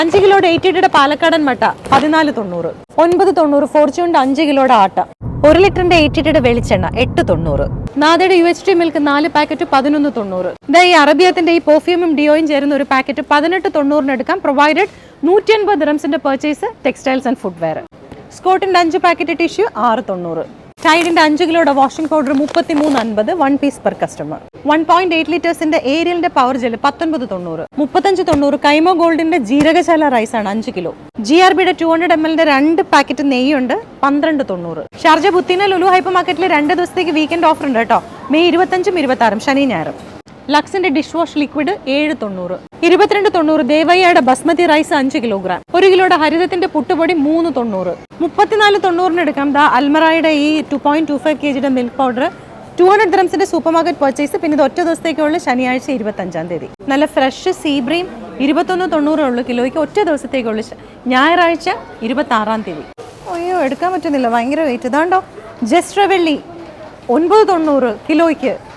അഞ്ച് കിലോയുടെ എയ്റ്റിയുടെ പാലക്കാടൻ മട്ട പതിനാല് തൊണ്ണൂറ്. ഒൻപത് തൊണ്ണൂറ് ഫോർച്യൂണിന്റെ അഞ്ച് കിലോയുടെ ആട്ട. ഒരു ലിറ്ററിന്റെ എയ്റ്റിയുടെ വെളിച്ചെണ്ണ എട്ട് തൊണ്ണൂറ്. നാദയുടെ യു എച്ച് ടി മിൽക്ക് നാല് പാക്കറ്റ് പതിനൊന്ന് തൊണ്ണൂറ്. ഇതാ അറബിയത്തിന്റെ ഈ പെർഫ്യൂമും ഡിയോയും ചേരുന്ന ഒരു പാക്കറ്റ് പതിനെട്ട് തൊണ്ണൂറിന് എടുക്കാം. പ്രൊവൈഡഡ് നൂറ്റി അൻപത് റംസിന്റെ പെർച്ചേസ് ടെക്സ്റ്റൈൽസ് ആൻഡ് ഫുഡ്വെയർ സ്കോട്ടിന്റെ അഞ്ച് പാക്കറ്റ് ടിഷ്യൂ ആറ് തൊണ്ണൂറ്. ടൈഡിന്റെ അഞ്ച് കിലോയുടെ വാഷിംഗ് പൗഡർ മുപ്പത്തി മൂന്ന് അൻപത് one piece per customer one point eight ലിറ്റേഴ്സിന്റെ ഏരിയലിന്റെ പവർ ജെൽ പത്തൊൻപത് തൊണ്ണൂറ്. മുപ്പത്തഞ്ച് തൊണ്ണൂറ് കൈമോ ഗോൾഡിന്റെ ജീരകശാല റൈസ് ആണ് അഞ്ച് കിലോ. ജി ആർ ബിയുടെ ടു ഹൺഡ്രഡ് എം എല്ലിന്റെ രണ്ട് പാക്കറ്റ് നെയ്യുണ്ട് പന്ത്രണ്ട് തൊണ്ണൂറ്. ഷാർജ ബുത്തിന ലുലു ഹൈപ്പർ മാർക്കറ്റിൽ രണ്ട് ദിവസത്തേക്ക് വീക്കെൻഡ് ഓഫർ ഉണ്ട് കേട്ടോ. മെയ് ഇരുപത്തഞ്ചും ഇരുപത്തി ആറും ശനി ഞായറും. ലക്സിന്റെ ഡിഷ് വാഷ് ലിക്വിഡ് ഏഴ് തൊണ്ണൂറ്. ഇരുപത്തിരണ്ട് തൊണ്ണൂറ് ദേവയ്യയുടെ ബസ്മതി റൈസ് അഞ്ച് കിലോഗ്രാം. ഒരു കിലോയുടെ ഹരിതത്തിന്റെ പുട്ടുപൊടി മൂന്ന് തൊണ്ണൂറ്. മുപ്പത്തിനാല് തൊണ്ണൂറിന് എടുക്കാം. ദാ അൽമറായുടെ ഈ two point two five K ജിയുടെ മിൽക്ക് പൗഡർ ടു ഹൺഡ്രഡ് ദ്രംസിന്റെ സൂപ്പർ മാർക്കറ്റ് പർച്ചേസ് പിന്നെ ഇത് ഒറ്റ ദിവസത്തേക്കുള്ള ശനിയാഴ്ച ഇരുപത്തഞ്ചാം തീയതി. നല്ല ഫ്രഷ് സീബ്രീം ഇരുപത്തൊന്ന് തൊണ്ണൂറേ ഉള്ളൂ കിലോയ്ക്ക്. ഒറ്റ ദിവസത്തേക്കുള്ള ഞായറാഴ്ച ഇരുപത്തി ആറാം തീയതി. അയ്യോ എടുക്കാൻ പറ്റുന്നില്ല. ഭയങ്കര വെയിറ്റ് ഇതാണ്ടോ? ജസ്റ്റ് വെള്ളി ഒൻപത് തൊണ്ണൂറ് കിലോയ്ക്ക്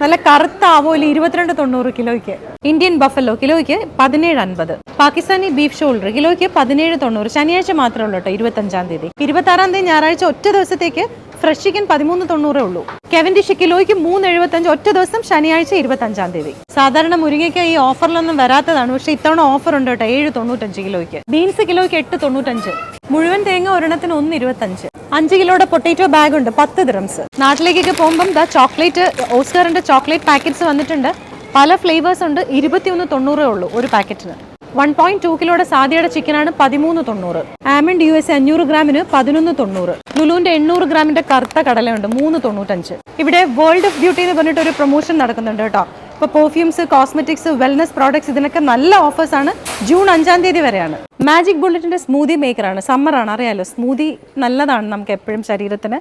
നല്ല കറുത്ത ആവോലി ഇരുപത്തിരണ്ട് തൊണ്ണൂറ് കിലോയ്ക്ക്. ഇന്ത്യൻ ബഫലോ കിലോയ്ക്ക് പതിനേഴ് അൻപത്. പാകിസ്ഥാനി ബീഫ് ഷോൾഡർ കിലോയ്ക്ക് പതിനേഴ് തൊണ്ണൂറ്. ശനിയാഴ്ച മാത്രമേ ഉള്ളൂ കേട്ടോ ഇരുപത്തഞ്ചാം തീയതി. ഇരുപത്തി ആറാം തീയതി ഞായറാഴ്ച ഒറ്റ ദിവസത്തേക്ക് ഫ്രഷ് ചിക്കൻ പതിമൂന്ന് തൊണ്ണൂറേ ഉള്ളൂ. കെവൻഡിഷ് കിലോയ്ക്ക് മൂന്ന് എഴുപത്തഞ്ച് ഒറ്റ ദിവസം ശനിയാഴ്ച ഇരുപത്തഞ്ചാം തീയതി. സാധാരണ മുരിങ്ങയ്ക്ക് ഈ ഓഫറിലൊന്നും വരാത്തതാണ് പക്ഷേ ഇത്തവണ ഓഫർ ഉണ്ട് കേട്ടോ ഏഴ് തൊണ്ണൂറ്റഞ്ച് കിലോയ്ക്ക്. ബീൻസ് കിലോയ്ക്ക് എട്ട് തൊണ്ണൂറ്റഞ്ച്. മുഴുവൻ തേങ്ങ ഒരെണ്ണത്തിന് ഒന്ന് ഇരുപത്തഞ്ച്. അഞ്ച് കിലോയുടെ പൊട്ടേറ്റോ ബാഗ് ഉണ്ട് പത്ത് ദ്രംസ് നാട്ടിലേക്കൊക്കെ പോകുമ്പം ദാ ചോക്ലേറ്റ് ഓസ്കാറിന്റെ ചോക്ലേറ്റ് പാക്കറ്റ്സ് വന്നിട്ടുണ്ട്. പല ഫ്ലേവേഴ്സ് ഉണ്ട് ഇരുപത്തിയൊന്ന് തൊണ്ണൂറേ ഉള്ളൂ ഒരു പാക്കറ്റിന്. വൺ പോയിന്റ് ടു കിലോയുടെ സാധ്യയുടെ ചിക്കനാണ് പതിമൂന്ന് തൊണ്ണൂറ്. ആമണ്ട് യു എസ് അഞ്ഞൂറ് ഗ്രാമിന് പതിനൊന്ന് തൊണ്ണൂറ്. ലുലുവിന്റെ എണ്ണൂറ് ഗ്രാമിന്റെ കറുത്ത കടലയുണ്ട് മൂന്ന് തൊണ്ണൂറ്റഞ്ച്. ഇവിടെ വേൾഡ് ഓഫ് ബ്യൂട്ടി എന്ന് പറഞ്ഞിട്ട് ഒരു പ്രൊമോഷൻ നടക്കുന്നുണ്ട് കേട്ടോ. ഇപ്പോൾ പെർഫ്യൂംസ് കോസ്മെറ്റിക്സ് വെൽനസ് പ്രോഡക്ട്സ് ഇതിനൊക്കെ നല്ല ഓഫേഴ്സ് ആണ്. ജൂൺ അഞ്ചാം തീയതി വരെയാണ്. മാജിക് ബുള്ളറ്റിന്റെ സ്മൂതി മേക്കറാണ് സമ്മറാണ് അറിയാമല്ലോ സ്മൂതി നല്ലതാണ് നമുക്ക് എപ്പോഴും ശരീരത്തിന്.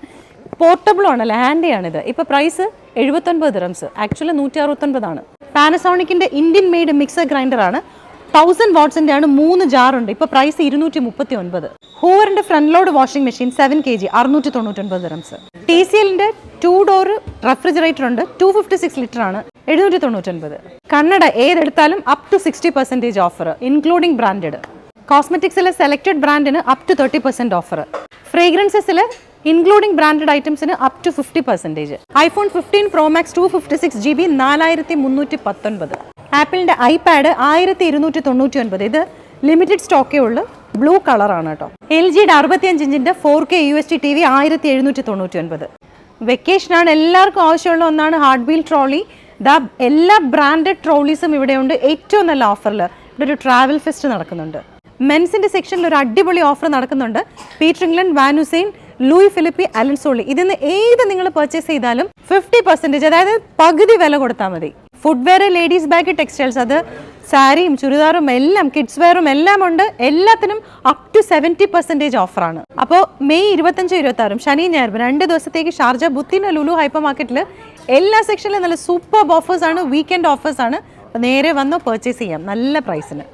പോർട്ടബിൾ ഹാൻഡിയാണിത് ഇപ്പോൾ പ്രൈസ് എഴുപത്തൊൻപത് ദിറംസ് ആക്ച്വലി നൂറ്റി അറുപത്തൊൻപതാണ് പാനസോണിക്കിന്റെ ഇന്ത്യൻ മെയ്ഡ് മിക്സർ ഗ്രൈൻഡറാണ് തൗസൻഡ് വാട്ട്സിന്റെ ആണ് മൂന്ന് ജാറുണ്ട് ഇപ്പോൾ ഇപ്പൊ പ്രൈസ് ഇരുന്നൂറ്റി മുപ്പത്തി ഒൻപത് ഹൂവറിന്റെ front load washing machine seven K G അറുന്നൂറ്റി തൊണ്ണൂറ്റൊൻപത് ദിറംസ് ടി സി എല്ലിന്റെ ടു ഡോർ റെഫ്രിജറേറ്റർ ഉണ്ട്. ടു ഫിഫ്റ്റി സിക്സ് ലിറ്റർ ആണ്. എഴുന്നൂറ്റി തൊണ്ണൂറ്റൊൻപത് കണ്ണട ഏതെടുത്താലും up to sixty percentage offer including branded കോസ്മെറ്റിക്സിലെ selected ബ്രാൻഡിന് up to thirty percent offer ഫ്രേഗ്രൻസസിൽ including branded ഐറ്റംസിന് up to fifty percentage iPhone fifteen pro max two fifty six G B നാലായിരത്തി മുന്നൂറ്റി പത്തൊൻപത് ആപ്പിളിന്റെ iPad ആയിരത്തി ഇരുന്നൂറ്റി തൊണ്ണൂറ്റി ഒൻപത് ഇത് ലിമിറ്റഡ് സ്റ്റോക്കേ ഉള്ളൂ. ബ്ലൂ കളറാണ് കേട്ടോ. എൽ ജിയുടെ അറുപത്തിയഞ്ച് ഇഞ്ചിന്റെ four K U S T T V ആയിരത്തി എഴുന്നൂറ്റി തൊണ്ണൂറ്റി ഒൻപത് വെക്കേഷനാണ് എല്ലാവർക്കും ആവശ്യമുള്ള ഒന്നാണ് ഹാർഡ് വീൽ ട്രോളി ദാ എല്ലാ ബ്രാൻഡഡ് ട്രോളീസും ഇവിടെയുണ്ട്. ഏറ്റവും നല്ല ഓഫറിൽ ഇവിടെ ഒരു ട്രാവൽ ഫെസ്റ്റ് നടക്കുന്നുണ്ട്. മെൻസിന്റെ സെക്ഷനിൽ ഒരു അടിപൊളി ഓഫർ നടക്കുന്നുണ്ട്. Peter England Van Heusen Louis Philippe Allen Solly ഇതിന്ന് ഏത് നിങ്ങൾ പർച്ചേസ് ചെയ്താലും ഫിഫ്റ്റി പെർസെന്റേജ് അതായത് പകുതി വില കൊടുത്താൽ മതി. ഫുഡ്വെയർ ലേഡീസ് ബാഗ് ടെക്സ്റ്റൈൽസ് അത് സാരിയും ചുരിദാറും എല്ലാം കിഡ്സ് വെയറും എല്ലാം ഉണ്ട്. എല്ലാത്തിനും അപ് ടു സെവന്റി പെർസെന്റേജ് ഓഫറാണ് അപ്പോൾ മെയ് ഇരുപത്തഞ്ച് ഇരുപത്തി ആറും ശനി ഞായർ രണ്ട് ദിവസത്തേക്ക് ഷാർജ ബുത്തിന ലുലു ഹൈപ്പർ മാർക്കറ്റിൽ എല്ലാ സെക്ഷനിലും നല്ല സൂപ്പർ ഓഫേഴ്സ് ആണ് വീക്കെൻഡ് ഓഫേഴ്സ് ആണ്. നേരെ വന്ന് പർച്ചേസ് ചെയ്യാം നല്ല പ്രൈസിന്